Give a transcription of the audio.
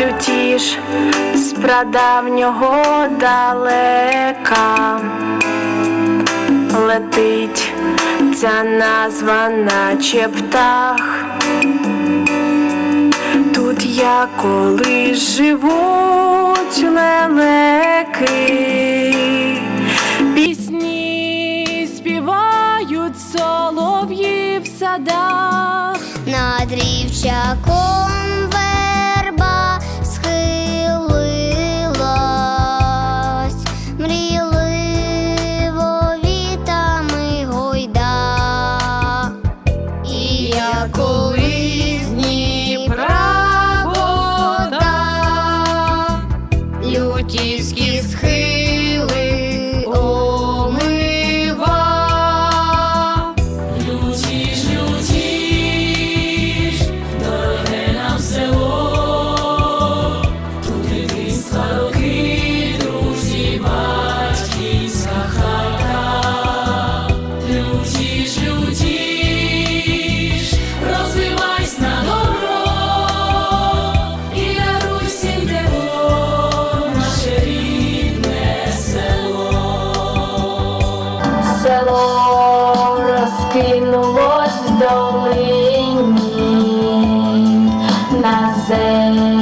лютіш з прадавнього далека летить ця назва, наче птах. Тут я коли живуть лелеки, пісні співають солов'ї в садах. Над рівчаком долині, на кольору